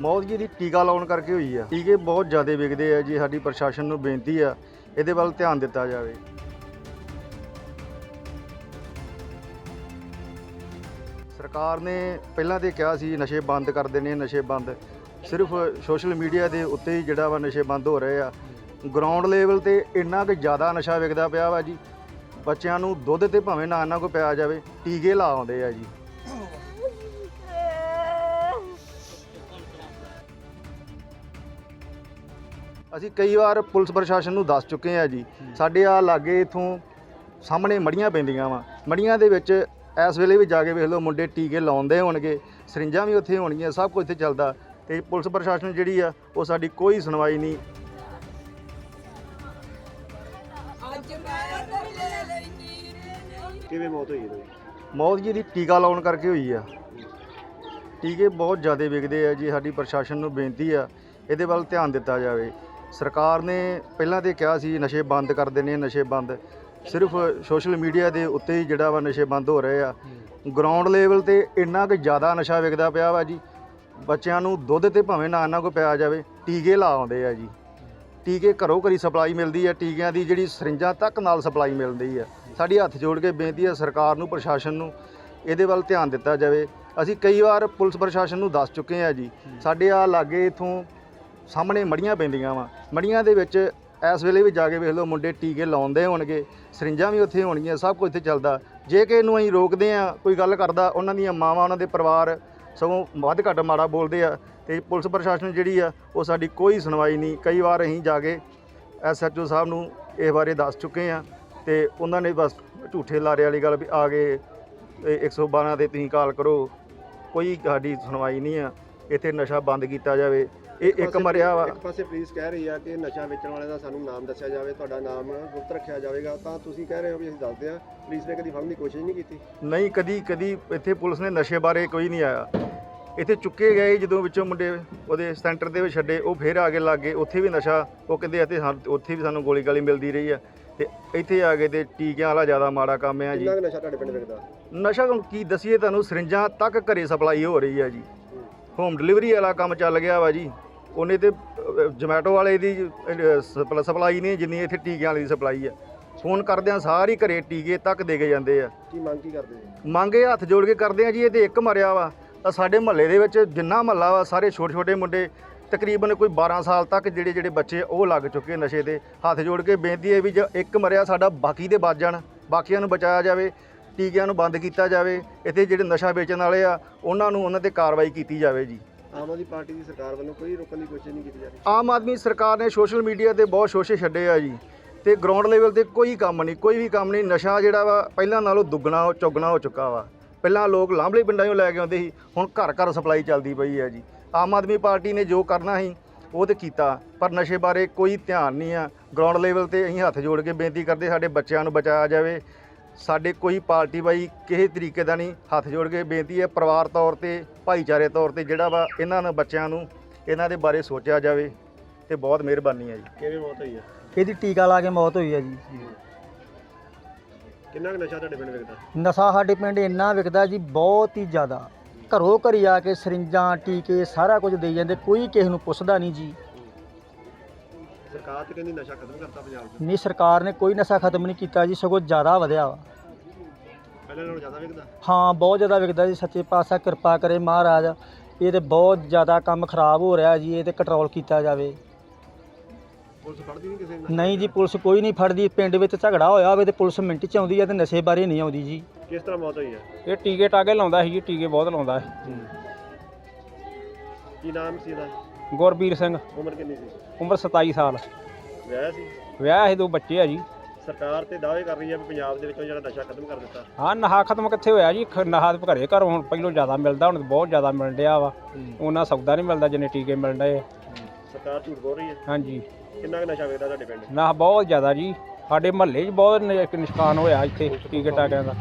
ਮੌਤ ਜੀ ਦੀ ਟੀਕਾ ਲਾਉਣ ਕਰਕੇ ਹੋਈ ਆ। ਟੀਕੇ ਬਹੁਤ ਜ਼ਿਆਦਾ ਵਿਕਦੇ ਆ ਜੀ, ਸਾਡੀ ਪ੍ਰਸ਼ਾਸਨ ਨੂੰ ਬੇਨਤੀ ਆ, ਇਹਦੇ ਵੱਲ ਧਿਆਨ ਦਿੱਤਾ ਜਾਵੇ। ਸਰਕਾਰ ਨੇ ਪਹਿਲਾਂ ਤੇ ਕਿਹਾ ਸੀ, ਨਸ਼ੇ ਬੰਦ ਕਰ ਦੇਣੇ, ਨਸ਼ੇ ਬੰਦ। ਸਿਰਫ ਸੋਸ਼ਲ ਮੀਡੀਆ ਦੇ ਉੱਤੇ ਹੀ ਜਿਹੜਾ ਵਾ ਨਸ਼ੇ ਬੰਦ ਹੋ ਰਹੇ ਆ। ਗਰਾਊਂਡ ਲੈਵਲ ਤੇ ਇੰਨਾ ਕੁ ਜ਼ਿਆਦਾ ਨਸ਼ਾ ਵਿਕਦਾ ਪਿਆ ਵਾ ਜੀ, ਬੱਚਿਆਂ ਨੂੰ ਦੁੱਧ ਤੇ ਭਾਵੇਂ ਨਾ ਇਹਨਾਂ ਕੋ ਪਿਆ ਜਾਵੇ, ਟੀਕੇ ਲਾ ਆਉਂਦੇ ਆ ਜੀ। ਅਸੀਂ ਕਈ ਵਾਰ ਪੁਲਿਸ ਪ੍ਰਸ਼ਾਸਨ ਨੂੰ ਦੱਸ ਚੁੱਕੇ ਆ ਜੀ ਸਾਡੇ ਆ ਲਾਗੇ ਇਥੋਂ ਸਾਹਮਣੇ ਮੜੀਆਂ ਪੈਂਦੀਆਂ ਵਾ। ਮੜੀਆਂ ਦੇ ਵਿੱਚ ਇਸ ਵੇਲੇ ਵੀ ਜਾ ਕੇ ਵੇਖ ਲਓ ਮੁੰਡੇ ਟੀਕੇ ਲਾਉਂਦੇ ਹੋਣਗੇ ਸਰਿੰਜਾਂ ਵੀ ਉੱਥੇ ਹੋਣਗੀਆਂ ਸਭ ਕੁਝ ਇੱਥੇ ਚੱਲਦਾ। ਤੇ ਪੁਲਿਸ ਪ੍ਰਸ਼ਾਸਨ ਜਿਹੜੀ ਆ ਉਹ ਸਾਡੀ ਕੋਈ ਸੁਣਵਾਈ ਨਹੀਂ। ਕਿਵੇਂ ਮੌਤ ਹੋਈ ਇਹਦੀ? ਮੌਤ ਜੀ ਦੀ ਟੀਕਾ ਲਾਉਣ ਕਰਕੇ ਹੋਈ ਆ। ਟੀਕੇ ਬਹੁਤ ਜ਼ਿਆਦਾ ਵਿਕਦੇ ਆ ਜੀ ਸਾਡੀ ਪ੍ਰਸ਼ਾਸਨ ਨੂੰ ਬੇਨਤੀ ਆ ਇਹਦੇ ਵੱਲ ਧਿਆਨ ਦਿੱਤਾ ਜਾਵੇ। ਸਰਕਾਰ ਨੇ ਪਹਿਲਾਂ ਤੇ ਕਿਹਾ ਸੀ ਨਸ਼ੇ ਬੰਦ ਕਰ ਦੇਣੇ ਆ, ਨਸ਼ੇ ਬੰਦ। ਸਿਰਫ ਸੋਸ਼ਲ ਮੀਡੀਆ ਦੇ ਉੱਤੇ ਹੀ ਜਿਹੜਾ ਵਾ ਨਸ਼ੇ ਬੰਦ ਹੋ ਰਹੇ ਆ। ਗਰਾਊਂਡ ਲੈਵਲ ਤੇ ਇੰਨਾ ਕੁ ਜ਼ਿਆਦਾ ਨਸ਼ਾ ਵਿਕਦਾ ਪਿਆ ਵਾ ਜੀ। ਬੱਚਿਆਂ ਨੂੰ ਦੁੱਧ ਤੇ ਭਾਵੇਂ ਨਾ ਇਹਨਾਂ ਕੋ ਪਿਆ ਜਾਵੇ ਟੀਕੇ ਲਾ ਆਉਂਦੇ ਆ ਜੀ। ਟੀਕੇ ਘਰੋਂ ਘਰੀ ਸਪਲਾਈ ਮਿਲਦੀ ਹੈ ਟੀਕਿਆਂ ਦੀ ਜਿਹੜੀ ਸਰਿੰਜਾਂ ਤੱਕ ਨਾਲ ਸਪਲਾਈ ਮਿਲਦੀ ਹੈ ਸਾਡੀ ਹੱਥ ਜੋੜ ਕੇ ਬੇਨਤੀ ਹੈ ਸਰਕਾਰ ਨੂੰ ਪ੍ਰਸ਼ਾਸਨ ਨੂੰ ਇਹਦੇ ਵੱਲ ਧਿਆਨ ਦਿੱਤਾ ਜਾਵੇ। ਅਸੀਂ ਕਈ ਵਾਰ ਪੁਲਿਸ ਪ੍ਰਸ਼ਾਸਨ ਨੂੰ ਦੱਸ ਚੁੱਕੇ ਆ ਜੀ। ਸਾਡੇ ਆ ਲਾਗੇ ਇਥੋਂ ਸਾਹਮਣੇ ਮੜੀਆਂ ਪੈਂਦੀਆਂ ਵਾ। ਮੜੀਆਂ ਦੇ ਵਿੱਚ ਇਸ ਵੇਲੇ ਵੀ ਜਾ ਕੇ ਵੇਖ ਲਓ ਮੁੰਡੇ ਟੀਕੇ ਲਾਉਂਦੇ ਹੋਣਗੇ, ਸਰਿੰਜਾਂ ਵੀ ਉੱਥੇ ਹੋਣਗੀਆਂ, ਸਭ ਕੁਝ ਇੱਥੇ ਚੱਲਦਾ। ਜੇ ਕਿ ਇਹਨੂੰ ਅਸੀਂ ਰੋਕਦੇ ਆ, ਕੋਈ ਗੱਲ ਕਰਦਾ, ਉਹਨਾਂ ਦੀਆਂ ਮਾਵਾਂ, ਉਹਨਾਂ ਦੇ ਪਰਿਵਾਰ ਸਗੋਂ ਵੱਧ ਘੱਟ ਮਾੜਾ ਬੋਲਦੇ ਆ ਤੇ ਪੁਲਿਸ ਪ੍ਰਸ਼ਾਸਨ ਜਿਹੜੀ ਆ, ਉਹ ਸਾਡੀ ਕੋਈ ਸੁਣਵਾਈ ਨਹੀਂ। ਕਈ ਵਾਰ ਅਸੀਂ ਜਾ ਕੇ ਐਸਐਚਓ ਸਾਹਿਬ ਨੂੰ ਇਹ ਬਾਰੇ ਦੱਸ ਚੁੱਕੇ ਆ ਤੇ ਉਹਨਾਂ ਨੇ ਬਸ ਝੂਠੇ ਲਾਰੇ ਵਾਲੀ ਗੱਲ ਵੀ ਆ ਗਏ ਇਹ 112 ਤੇ ਤੁਸੀਂ ਕਾਲ ਕਰੋ, ਕੋਈ ਸਾਡੀ ਸੁਣਵਾਈ ਨਹੀਂ ਆ। ਇੱਥੇ ਨਸ਼ਾ ਬੰਦ ਕੀਤਾ ਜਾਵੇ। ਇਹ ਇੱਕ ਮਰਿਆ ਵਾ। ਇੱਕ ਪਾਸੇ ਪੁਲਿਸ ਕਹਿ ਰਹੀ ਆ ਕਿ ਨਸ਼ਾ ਵੇਚਣ ਵਾਲੇ ਦਾ ਸਾਨੂੰ ਨਾਮ ਦੱਸਿਆ ਜਾਵੇ ਤੁਹਾਡਾ ਨਾਮ ਗੁਪਤ ਰੱਖਿਆ ਜਾਵੇਗਾ। ਤਾਂ ਤੁਸੀਂ ਕਹਿ ਰਹੇ ਹੋ ਵੀ ਅਸੀਂ ਦੱਸਦੇ ਆ ਪੁਲਿਸ ਨੇ ਕਦੀ ਫੜਨ ਦੀ ਕੋਸ਼ਿਸ਼ ਨਹੀਂ ਕੀਤੀ? ਨਹੀਂ ਕਦੀ ਕਦੀ ਇੱਥੇ ਪੁਲਿਸ ਨੇ ਨਸ਼ੇ ਬਾਰੇ ਕੋਈ ਨਹੀਂ ਆਇਆ। ਇੱਥੇ ਚੁੱਕੇ ਗਏ ਜਦੋਂ ਵਿੱਚੋਂ ਮੁੰਡੇ ਉਹਦੇ ਸੈਂਟਰ ਦੇ ਵਿੱਚ ਛੱਡੇ ਉਹ ਫੇਰ ਆ ਕੇ ਲੱਗ ਗਏ ਉੱਥੇ ਵੀ ਨਸ਼ਾ ਉਹ ਕਹਿੰਦੇ ਅਤੇ ਉੱਥੇ ਵੀ ਸਾਨੂੰ ਗੋਲੀ ਗਾਲੀ ਮਿਲਦੀ ਰਹੀ ਆ। ਤੇ ਇੱਥੇ ਆ ਕੇ ਤੇ ਟੀਕਿਆਂ ਵਾਲਾ ਜ਼ਿਆਦਾ ਮਾੜਾ ਕੰਮ ਆ ਜੀ। ਕਿੰਨਾ ਨਸ਼ਾ ਤੁਹਾਡੇ ਪਿੰਡ ਵਿਕਦਾ? ਨਸ਼ਾ ਕੀ ਦਸੀਏ ਤੁਹਾਨੂੰ ਸਰਿੰਜਾਂ ਤੱਕ ਘਰੇ ਸਪਲਾਈ ਹੋ ਰਹੀ ਆ ਜੀ। ਹੋਮ ਡਿਲੀਵਰੀ ਵਾਲਾ ਕੰਮ ਚੱਲ ਗਿਆ ਵਾ ਜੀ। ਉਹਨੇ ਤੇ ਜੋਮੈਟੋ ਵਾਲੇ ਦੀ ਸਪਲਾਈ ਨਹੀਂ ਜਿੰਨੀ ਇੱਥੇ ਟੀਕਿਆਂ ਵਾਲੀ ਸਪਲਾਈ ਆ। ਫੋਨ ਕਰਦਿਆਂ ਸਾਰੀ ਘਰੇ ਟੀਕੇ ਤੱਕ ਦੇ ਕੇ ਜਾਂਦੇ ਆ। ਕੀ ਮੰਗ ਕੀ ਕਰਦੇ ਜੀ ਮੰਗੇ ਹੱਥ ਜੋੜ ਕੇ ਕਰਦੇ ਆ ਜੀ ਇਹ ਤੇ ਇੱਕ ਮਰਿਆ ਵਾ। ਤਾਂ ਸਾਡੇ ਮਹੱਲੇ ਦੇ ਵਿੱਚ ਜਿੰਨਾ ਮਹੱਲਾ ਵਾ ਸਾਰੇ ਛੋਟੇ ਛੋਟੇ ਮੁੰਡੇ ਤਕਰੀਬਨ ਕੋਈ 12 ਸਾਲ ਤੱਕ ਜਿਹੜੇ ਜਿਹੜੇ ਬੱਚੇ ਉਹ ਲੱਗ ਚੁੱਕੇ ਨਸ਼ੇ ਤੇ। ਹੱਥ ਜੋੜ ਕੇ ਬੇਨਤੀ ਹੈ ਵੀ ਜੇ ਇੱਕ ਮਰਿਆ ਸਾਡਾ ਬਾਕੀ ਦੇ ਬਚ ਜਾਣ ਬਾਕੀਆਂ ਨੂੰ ਬਚਾਇਆ ਜਾਵੇ ਟੀਕਿਆਂ ਨੂੰ ਬੰਦ ਕੀਤਾ ਜਾਵੇ। ਇੱਥੇ ਜਿਹੜੇ ਨਸ਼ਾ ਵੇਚਣ ਵਾਲੇ ਆ ਉਹਨਾਂ ਨੂੰ ਉਹਨਾਂ ਤੇ ਕਾਰਵਾਈ ਕੀਤੀ ਜਾਵੇ ਜੀ। ਆਮ ਆਦਮੀ ਪਾਰਟੀ ਦੀ ਸਰਕਾਰ ਵੱਲੋਂ ਕੋਈ ਰੋਕਣ ਦੀ ਕੋਸ਼ਿਸ਼ ਨਹੀਂ ਕੀਤੀ ਜਾ ਰਹੀ। ਆਮ ਆਦਮੀ ਸਰਕਾਰ ਨੇ ਸੋਸ਼ਲ ਮੀਡੀਆ ਤੇ ਬਹੁਤ ਸ਼ੋਸ਼ੇ ਛੱਡੇ ਆ ਜੀ ਤੇ ਗਰਾਊਂਡ ਲੈਵਲ ਤੇ ਕੋਈ ਕੰਮ ਨਹੀਂ, ਕੋਈ ਵੀ ਕੰਮ ਨਹੀਂ। ਨਸ਼ਾ ਜਿਹੜਾ ਵਾ, ਪਹਿਲਾਂ ਨਾਲੋਂ ਦੁੱਗਣਾ ਹੋ ਚੌਗਣਾ ਹੋ ਚੁੱਕਾ ਵਾ। ਪਹਿਲਾਂ ਲੋਕ ਲਾਂਭਲੇ ਪਿੰਡਾਂ 'ਚੋਂ ਲੈ ਕੇ ਆਉਂਦੇ ਸੀ, ਹੁਣ ਘਰ ਘਰ ਸਪਲਾਈ ਚੱਲਦੀ ਪਈ ਹੈ ਜੀ। ਆਮ ਆਦਮੀ ਪਾਰਟੀ ਨੇ ਜੋ ਕਰਨਾ ਸੀ, ਉਹ ਤੇ ਕੀਤਾ, ਪਰ ਨਸ਼ੇ ਬਾਰੇ ਕੋਈ ਧਿਆਨ ਨਹੀਂ ਆ। ਗਰਾਊਂਡ ਲੈਵਲ ਤੇ ਅਸੀਂ ਹੱਥ ਜੋੜ ਕੇ ਬੇਨਤੀ ਕਰਦੇ ਸਾਡੇ ਬੱਚਿਆਂ ਨੂੰ ਬਚਾਇਆ ਜਾਵੇ। ਸਾਡੇ ਕੋਈ ਪਾਰਟੀ ਬਾਈ ਕਿਸੇ ਤਰੀਕੇ ਦਾ ਨਹੀਂ ਹੱਥ ਜੋੜ ਕੇ ਬੇਨਤੀ ਹੈ ਪਰਿਵਾਰ ਤੌਰ ਤੇ ਭਾਈਚਾਰੇ ਤੌਰ ਤੇ ਜਿਹੜਾ ਵਾ ਇਹਨਾਂ ਨੂੰ ਬੱਚਿਆਂ ਨੂੰ ਇਹਨਾਂ ਦੇ ਬਾਰੇ ਸੋਚਿਆ ਜਾਵੇ ਤੇ ਬਹੁਤ ਮਿਹਰਬਾਨੀ ਹੈ ਜੀ। ਕਿਵੇਂ ਮੌਤ ਹੋਈ ਆ? ਇਹਦੀ ਟੀਕਾ ਲਾ ਕੇ ਮੌਤ ਹੋਈ ਹੈ ਜੀ। ਕਿੰਨਾ ਕੁ ਨਸ਼ਾ ਤੁਹਾਡੇ ਪਿੰਡ ਵਿਕਦਾ? ਨਸ਼ਾ ਸਾਡੇ ਪਿੰਡ ਇੰਨਾ ਵਿਕਦਾ ਜੀ ਬਹੁਤ ਹੀ ਜ਼ਿਆਦਾ। ਘਰੋਂ ਘਰੀ ਆ ਕੇ ਸਰਿੰਜਾਂ ਟੀਕੇ ਸਾਰਾ ਕੁਝ ਦੇਈ ਜਾਂਦੇ ਕੋਈ ਕਿਸੇ ਨੂੰ ਪੁੱਛਦਾ ਨਹੀਂ ਜੀ। ਸਰਕਾਰ ਤੇ ਕਹਿੰਦੀ ਨਸ਼ਾ ਖਤਮ ਕਰਤਾ ਪੰਜਾਬ 'ਚ। ਨਹੀਂ ਸਰਕਾਰ ਨੇ ਕੋਈ ਨਸ਼ਾ ਖਤਮ ਨਹੀਂ ਕੀਤਾ ਜੀ ਸਗੋਂ ਜ਼ਿਆਦਾ ਵਧਿਆ ਵਾ। ਪਹਿਲਾਂ ਨਾਲੋਂ ਜ਼ਿਆਦਾ ਵਿਕਦਾ? ਹਾਂ ਬਹੁਤ ਜ਼ਿਆਦਾ ਵਿਕਦਾ ਜੀ ਸੱਚੇ ਪਾਤਸ਼ਾਹ ਕਿਰਪਾ ਕਰੇ ਮਹਾਰਾਜ। ਇਹ ਤੇ ਬਹੁਤ ਜ਼ਿਆਦਾ ਕੰਮ ਖਰਾਬ ਹੋ ਰਿਹਾ ਜੀ ਇਹ ਤੇ ਕੰਟਰੋਲ ਕੀਤਾ ਜਾਵੇ। ਪੁਲਿਸ ਫੜਦੀ ਨਹੀਂ ਕਿਸੇ ਨੂੰ ਨਹੀਂ ਜੀ ਪੁਲਿਸ ਕੋਈ ਨਹੀਂ ਫੜਦੀ। ਪਿੰਡ ਵਿੱਚ ਝਗੜਾ ਹੋਇਆ ਹੋਵੇ ਤੇ ਪੁਲਿਸ ਮਿੰਟ ਚ ਆਉਂਦੀ ਹੈ ਤੇ ਨਸ਼ੇ ਬਾਰੇ ਨਹੀਂ ਆਉਂਦੀ ਜੀ। ਕਿਸ ਤਰ੍ਹਾਂ ਮੌਤ ਹੋਈ ਆ? ਇਹ ਟੀਕੇ ਟਾਕੇ ਲਾਉਂਦਾ ਸੀ ਜੀ ਟੀਕੇ ਬਹੁਤ ਲਾਉਂਦਾ ਹੈ ਕੀ ਨਾਮ ਸੀ ਇਹਦਾ? ਗੁਰਬੀਰ ਸਿੰਘ। ਉਮਰ ਕਿੰਨੀ ਸੀ? ਉਮਰ 27 ਸਾਲ। ਵਿਆਹ ਸੀ? ਵਿਆਹ ਹੈ ਦੋ ਬੱਚੇ ਆ ਜੀ। ਸਰਕਾਰ ਤੇ ਦਾਅਵੇ ਕਰ ਰਹੀ ਹੈ ਵੀ ਪੰਜਾਬ ਦੇ ਵਿੱਚੋਂ ਜਿਹੜਾ ਨਸ਼ਾ ਖਤਮ ਕਰ ਦਿੱਤਾ। ਹਾਂ ਨਹਾ ਖਤਮ ਕਿੱਥੇ ਹੋਇਆ ਜੀ? ਖ- ਨਹਾ ਤੇ ਘਰੇ ਘਰ ਹੁਣ ਪਹਿਲੋਂ ਜ਼ਿਆਦਾ ਮਿਲਦਾ ਹੁਣ ਬਹੁਤ ਜ਼ਿਆਦਾ ਮਿਲ ਡਿਆ ਵਾ। ਉਹਨਾਂ ਸੌਦਾ ਨਹੀਂ ਮਿਲਦਾ ਜਿੰਨੇ ਟੀਕੇ ਮਿਲ ਡਏ ਸਰਕਾਰ ਝੂਠ ਬੋਲ ਰਹੀ ਹੈ? ਹਾਂਜੀ। ਕਿੰਨਾ ਕੁ ਨਸ਼ਾ ਵਿਕਦਾ ਤੁਹਾਡੇ ਪਿੰਡ? ਨਾ ਬਹੁਤ ਜ਼ਿਆਦਾ ਜੀ। ਸਾਡੇ ਮਹੱਲੇ 'ਚ ਬਹੁਤ ਨ- ਇੱਕ ਨਿਸ਼ਕਾਨ ਹੋਇਆ ਇੱਥੇ ਟੀਕੇ ਟਾਕਿਆਂ ਦਾ।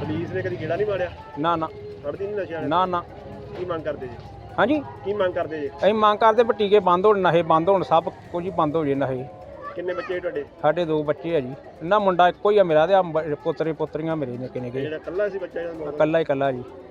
ਪੁਲਿਸ ਨੇ ਕਦੀ ਗੇੜਾ ਨਹੀਂ ਮਾਰਿਆ? ਨਾ ਨਾ। ਫੜਦੀ ਨਹੀਂ ਨਸ਼ਾ ਨਾ ਨਾ। ਕੀ ਮੰਗ ਕਰਦੇ ਜੀ? ਹਾਂਜੀ? ਕੀ ਮੰਗ ਕਰਦੇ ਜੀ? ਅਸੀਂ ਮੰਗ ਕਰਦੇ ਵੀ ਟੀਕੇ ਬੰਦ ਹੋਣ ਨਸ਼ੇ ਬੰਦ ਹੋਣ ਸਭ ਕੁਝ ਹੀ ਬੰਦ ਹੋ ਜੇ ਨਸ਼ੇ। ਕਿੰਨੇ ਬੱਚੇ ਜੀ ਤੁਹਾਡੇ? ਸਾਡੇ ਦੋ ਬੱਚੇ ਆ ਜੀ। ਨਾ ਮੁੰਡਾ ਇੱਕੋ ਹੀ ਆ ਮੇਰਾ ਤੇ ਬ- ਪੋਤਰੇ ਪੋਤਰੀਆਂ ਮੇਰੇ ਨਿੱਕੇ ਨਿੱਕੇ ਜਿਹੜਾ ਕੱਲਾ ਸੀ ਬੱਚਾ ਜਿਹੜਾ ਮੌਤ? ਇਕੱਲਾ ਹੀ ਇਕੱਲਾ ਜੀ।